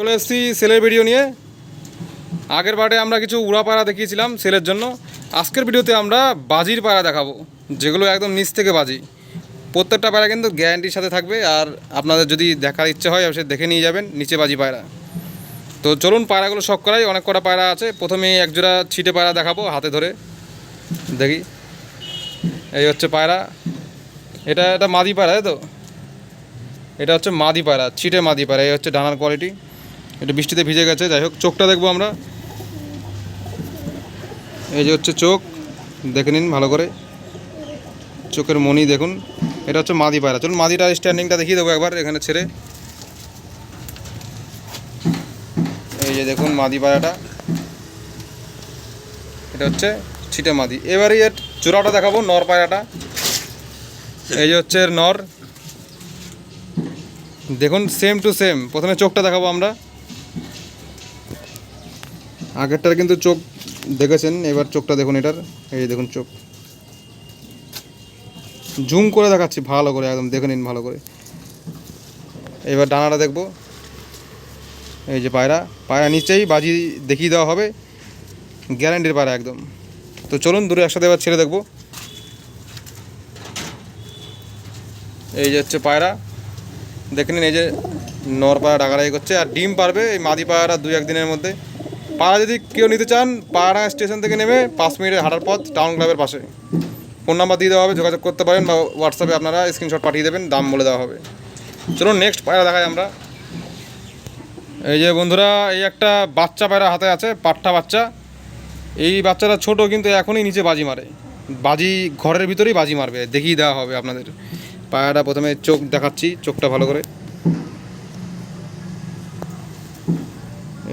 চলে এসেছি সেলের ভিডিও নিয়ে। আগের পার্টে আমরা কিছু উড়া পায়রা দেখিয়েছিলাম সেলের জন্য। আজকের ভিডিওতে আমরা বাজির পায়রা দেখাবো, যেগুলো একদম নিচ থেকে বাজি। প্রত্যেকটা পায়রা কিন্তু গ্যারান্টির সাথে থাকবে আর আপনাদের যদি দেখার ইচ্ছে হয় সে দেখে নিয়ে যাবেন নিচে বাজি পায়রা তো চলুন পায়রাগুলো শখ করাই, অনেক কটা পায়রা আছে। প্রথমে একজোড়া ছিটে পায়রা দেখাবো হাতে ধরে। দেখি, এই হচ্ছে পায়রা এটা এটা মাদি পায়রা তো? এটা হচ্ছে মাদি পায়রা ছিটে মাদি পায়রা এই হচ্ছে ডানার কোয়ালিটি এটা বৃষ্টিতে ভিজে গেছে, যাই হোক, চোখটা দেখব আমরা। এই যে হচ্ছে চোখ, দেখে নিন ভালো করে। চোখের মনি দেখুন, এটা হচ্ছে মাদি পায়রা। চলুন মাদিটার স্ট্যান্ডিংটা দেখিয়ে দেবো একবার এখানে ছেড়ে। এই যে দেখুন মাদি পায়রাটা। এটা হচ্ছে ছিটে মাদি। এবারে এর চূড়াটা দেখাবো, নর পায়রাটা। এই যে হচ্ছে এর নর। দেখুন সেম টু সেম প্রথমে চোখটা দেখাবো আমরা। আগেরটার কিন্তু চোখ দেখেছেন, এবার চোখটা দেখুন এটার। এই দেখুন চোখ। জুম করে দেখাচ্ছি, ভালো করে, একদম দেখে নিন ভালো করে। এবার ডানাটা দেখব। এই যে পায়রা পায়রা নিচেই বাজি দেখিয়ে দেওয়া হবে। গ্যারান্টির পায়রা একদম। তো চলুন, দূরে একসাথে এবার ছেড়ে দেখব। এই যে হচ্ছে পায়রা। দেখে নিন, এই যে নর পায়রা ডাকাডাকি করছে। আর ডিম পারবে এই মাদি পায়রা দুই একদিনের মধ্যে। পায়রা যদি কেউ নিতে চান পায়রা স্টেশন থেকে নেমে পাঁচ মিনিটের হাঁটার পথ টাউন ক্লাবের পাশে। ফোন নাম্বার দিয়ে দেওয়া হবে, যোগাযোগ করতে পারেন বা হোয়াটসঅ্যাপে আপনারা স্ক্রিনশট পাঠিয়ে দেবেন, দাম বলে দেওয়া হবে। চলুন নেক্সট পায়রা দেখাই আমরা। এই যে বন্ধুরা, এই একটা বাচ্চা পায়রা হাতে আছে, পাট্টা বাচ্চা। এই বাচ্চাটা ছোট, কিন্তু এখনই নিচে বাজি মারে। বাজি ঘরের ভিতরেই বাজি মারবে, দেখিয়ে দেওয়া হবে আপনাদের। পায়রাটা প্রথমে চোখ দেখাচ্ছি, চোখটা ভালো করে।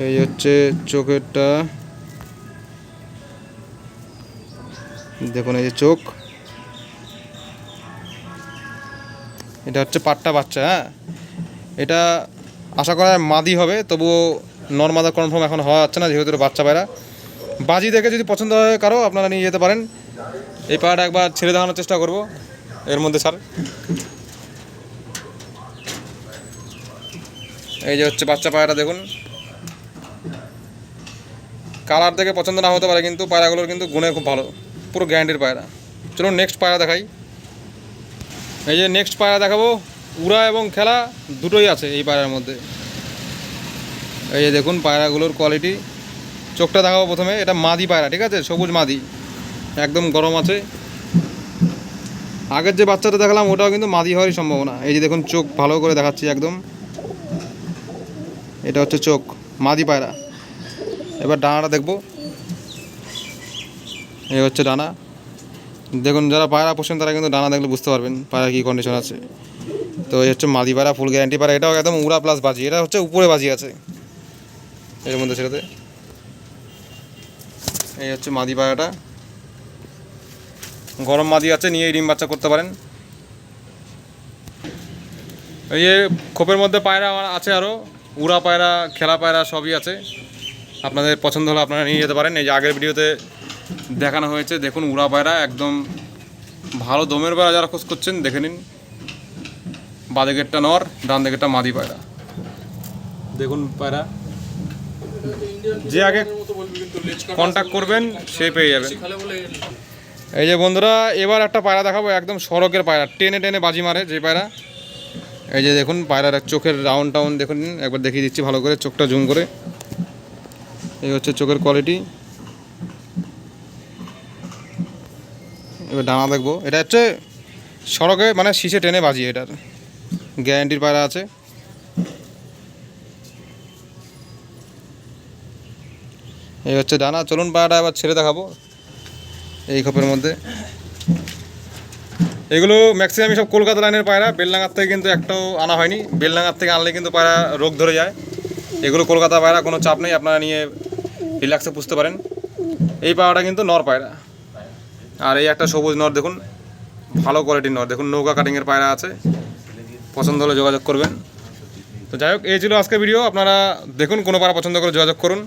এই হচ্ছে চোখেরটা। দেখুন এই যে চোখ। এটা হচ্ছে পাট্টা বাচ্চা হ্যাঁ? এটা আশা করা মাদি হবে, তবুও নর্মাদা কনফার্ম এখন হওয়া যাচ্ছে না, যেহেতু বাচ্চা পায়রা। বাজি দেখে যদি পছন্দ হয় কারও, আপনারা নিয়ে যেতে পারেন। এই পায়রাটা একবার ছেড়ে দেখানোর চেষ্টা করব, এর মধ্যে স্যার এই যে হচ্ছে বাচ্চা পায়রা দেখুন। কালার দেখে পছন্দ না হতে পারে, কিন্তু পায়রাগুলোর কিন্তু গুণে খুব ভালো। পুরো গ্যারান্টির পায়রা। চলুন নেক্সট পায়রা দেখাই। এই যে নেক্সট পায়রা দেখাবো, উড়া এবং খেলা দুটোই আছে এই পায়রার মধ্যে। এই যে দেখুন পায়রাগুলোর কোয়ালিটি চোখটা দেখাবো প্রথমে, এটা মাদি পায়রা, ঠিক আছে? সবুজ মাদি। একদম গরম আছে। আগের যে বাচ্চাটা দেখালাম, ওটাও কিন্তু মাদি হওয়ারই সম্ভাবনা। এই যে দেখুন চোখ ভালো করে দেখাচ্ছি একদম। এটা হচ্ছে চোখ, মাদি পায়রা। এবার ডানাটা দেখব। এই হচ্ছে ডানা। দেখুন, যারা পায়রা পোষেন, তারা কিন্তু ডানা দেখলে বুঝতে পারবেন পায়রা কী কন্ডিশন আছে। তো এই হচ্ছে মাদি পায়রা, ফুল গ্যারান্টি পায়রা, এটাও একদম উড়া প্লাস বাজি। এটা হচ্ছে উপরে বাজি আছে। এর মধ্যে ছেড়েতে এই হচ্ছে মাদি পায়রাটা। গরম মাদি আছে, নিয়ে ডিম বাচ্চা করতে পারেন। এই খোপের মধ্যে পায়রা আছে আরও উড়া পায়রা, খেলা পায়রা সবই আছে। আপনাদের পছন্দ হলে আপনারা নিয়ে যেতে পারেন। এই যে আগের ভিডিওতে দেখানো হয়েছে, দেখুন উড়া পায়রা, একদম ভালো দমের পায়রা যারা খোঁজ করছেন, দেখে নিন। বাদিকেরটা নর ডান দিকেরটা মাদি পায়রা। দেখুন পায়রা। যে আগে কন্ট্যাক্ট করবেন, সে পেয়ে যাবেন এই যে বন্ধুরা, এবার একটা পায়রা দেখাবো, একদম সড়কের পায়রা, টেনে টেনে বাজি মারে যে পায়রা। এই যে দেখুন, পায়রার চোখের রাউন্ড টাউন দেখুন, একবার দেখিয়ে দিচ্ছি ভালো করে, চোখটা জুম করে। এই হচ্ছে চোখের কোয়ালিটি এবার ডানা দেখব। এটা হচ্ছে সড়কে মানে শীষে টেনে বাজি এটার। গ্যারান্টির পায়রা আছে। এই হচ্ছে ডানা। চলুন পায়রাটা এবার ছেড়ে দেখাবো এই খপের মধ্যে। এগুলো ম্যাক্সিমাম সব কলকাতা লাইনের পায়রা। বেলডাঙ্গার থেকে কিন্তু একটাও আনা হয়নি। বেলডাঙ্গার থেকে আনলে কিন্তু পায়রা রোগ ধরে যায়। এগুলো কলকাতা পায়রা, কোনো চাপ নেই। আপনারা নিয়ে রিল্যাক্সে পুষতে পারেন। এই পায়রাটা কিন্তু নর পায়রা। আর এই একটা সবুজ নর দেখুন, ভালো কোয়ালিটির নর। দেখুন, নৌকা কাটিংয়ের পায়রা আছে। পছন্দ হলে যোগাযোগ করবেন। তো যাই হোক, এই ছিল আজকের ভিডিও আপনারা দেখুন, কোনো পাড়া পছন্দ করে যোগাযোগ করুন।